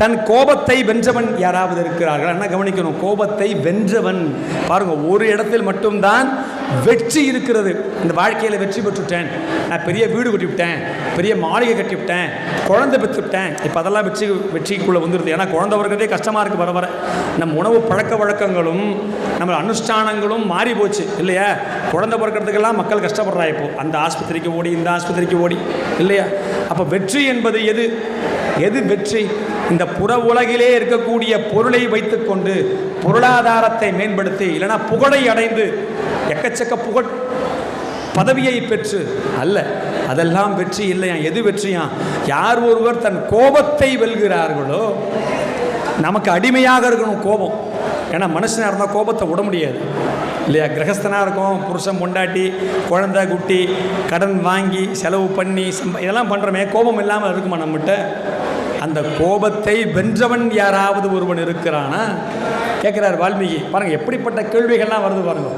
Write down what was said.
தன் கோபத்தை வென்றவன் யாராவது இருக்கிறார்கள்? என்ன கவனிக்கணும். கோபத்தை வென்றவன். பாருங்க ஒரு இடத்தில் மட்டும்தான் வெற்றி இருக்கிறது. இந்த வாழ்க்கையில் வெற்றி பெற்றுவிட்டேன் நான் பெரிய வீடு கட்டிவிட்டேன். பெரிய மாளிகை கட்டிவிட்டேன். குழந்தை பெற்றுவிட்டேன். இப்போ அதெல்லாம் வெற்றி வெற்றிக்குள்ளே வந்துடுது ஏன்னா குழந்தை வர்றதே கஷ்டமாக இருக்குது வர வர. நம்ம உணவு பழக்க வழக்கங்களும் நம்ம அனுஷ்டானங்களும் மாறி போச்சு. இல்லையா? குழந்தை பிறக்கிறதுக்கெல்லாம் மக்கள் கஷ்டப்படுறா இப்போ. அந்த ஆஸ்பத்திரிக்கு ஓடி இந்த ஆஸ்பத்திரிக்கு ஓடி. இல்லையா? அப்போ வெற்றி என்பது எது? எது வெற்றி? இந்த புற உலகிலே இருக்கக்கூடிய பொருளை வைத்துக்கொண்டு பொருளாதாரத்தை மேம்படுத்தி இல்லைன்னா புகழை அடைந்து எக்கச்சக்க புகழ் பதவியை பெற்று அல்ல அதெல்லாம் வெற்றி இல்லையா? எது வெற்றியா? யார் ஒருவர் தன் கோபத்தை வெல்கிறார்களோ நமக்கு அடிமையாக இருக்கணும் கோபம். ஏன்னா மனுஷனாக இருந்தால் கோபத்தை விட முடியாது. இல்லையா? கிரகஸ்தனாக இருக்கும் புருஷன் பொண்டாட்டி குழந்தை குட்டி கடன் வாங்கி செலவு பண்ணி இதெல்லாம் பண்ணுறோமே கோபம் இல்லாமல் இருக்குமா நம்மகிட்ட? அந்த கோபத்தை வென்றவன் யாராவது ஒருவன் இருக்கிறானா? கேட்குறார் வால்மீகி. பாருங்கள் எப்படிப்பட்ட கேள்விகள்லாம் வருது பாருங்க.